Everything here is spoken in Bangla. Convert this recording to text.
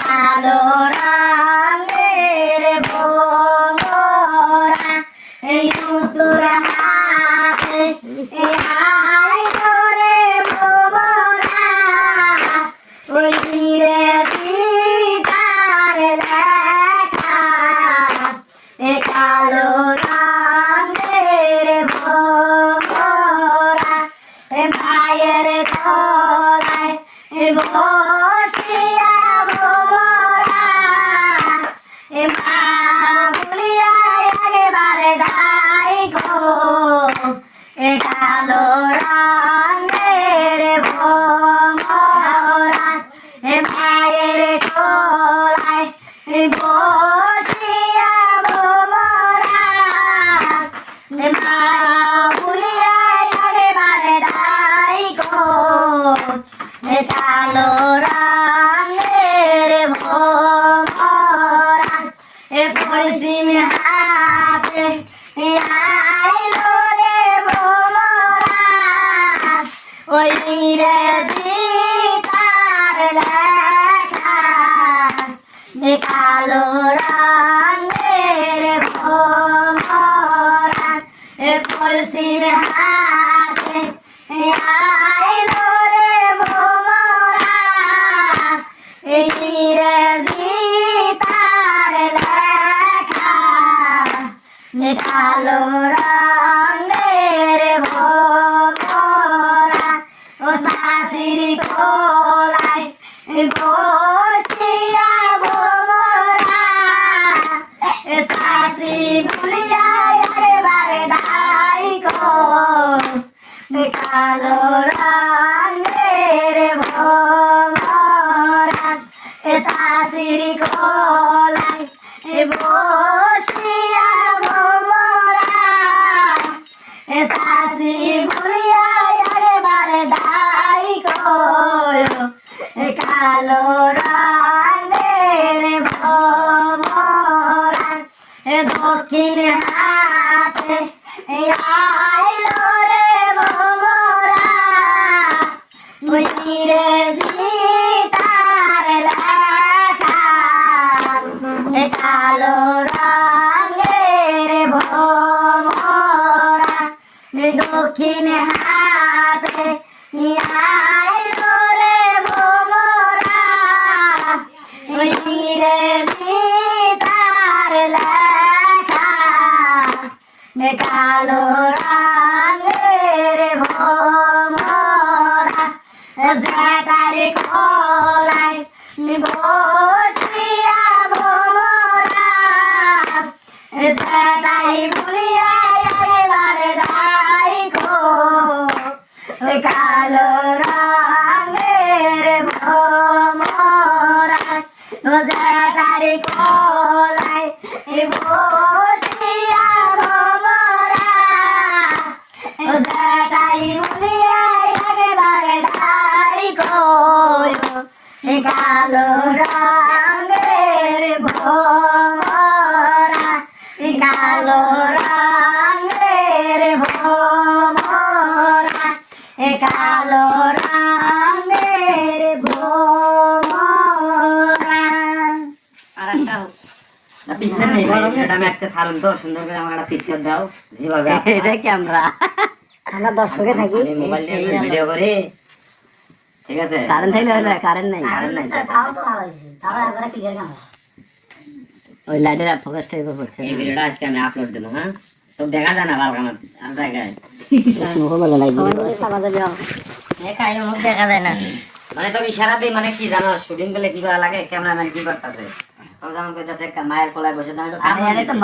কালো রঙের ভোমরা এই উতুর হাতে হাই ধরে ভোমরা। ওই রে দিদার লেখা, এ কালো রঙের ভোমরা। এ ভাইয়ের কোলায় বসিয়া ভোমরা এ মা বলিয়া একেবারে দাই গো এ কালো রঙের ভোমরা এ ভাইয়ের কোলায় এ বসিয়া ভোমরা এ মা বলিয়া একেবারে দাই গো এ কালো রঙের ভোমরা এ পশ্চিম হাতে আইলো রে ভোমরা ওই রে দিতার লেখা। এ কালো রঙের ভোমরা এ পশ্চিম হাতে এ আইলো রে ভোমরা এই রে দিতার লেখা এ কালো রঙের ভোমরা ও শাশির কোলায় বসিয়া ভোমরা এ শাশি ভুলিয়া এবারে ডাই কালো রঙের ভোমরা এ শাশির কোলায় বসিয়া ভোমরা এ শাশি ভুলিয়া এবারে ডাই গো এ কালো রঙের ভোমরা এ দক্ষিণ হাতে আইলো রে ভোমরা। ওই রে দিতার কালো রঙের ভোমরা। দক্ষিণ হাতে এ আইলো রে ভোমরা ওই রে দিতার লেখা এ কালো রঙের ভোমরা, জেটারি কোলাই বসিয়া ভোমরা। জেটাই ভুলিয়া এবারে ডাই গো, কালো রঙের ভোমরা। জেটারি কোলাই বসিয়া ভোমরা জেটাই ভুলিয়া একেবারে ডাই গো এ কালো রঙের ভোমরা কালো রঙের ভোমরা কালো রঙের ভোমরা আর একটা পিকচার নেই সেটা আমি আজকে ছাড়ুন তো সুন্দর করে আমার একটা পিকচার দাও যেভাবে এটা কি আমরা দর্শকে থাকি। মোবাইল দিয়ে ভিডিও করি। ঠিক আছে? কারেন্ট থাকলে হলো কারেন্ট নাই। কারেন্ট নাই তাও তো ভালো হয়েছে। তাও একবারে ক্লিয়ার ক্যামেরা ওই লাইটের ফোকাস টাইপের পড়ছে এই ভিডিওটা আজকে আমি আপলোড দেবো হ্যাঁ? তো দেখা যায় না ভালো আর মোবাইলে মুখ দেখা যায় না। মানে তো ইশারা দিই মানে কি জানো শুটিং করলে কি করা লাগে? ক্যামেরাম্যান কি করতেছে? তখন যেমন কইতাছে মায়ের কোলায় বসে দাঁড়িয়ে তো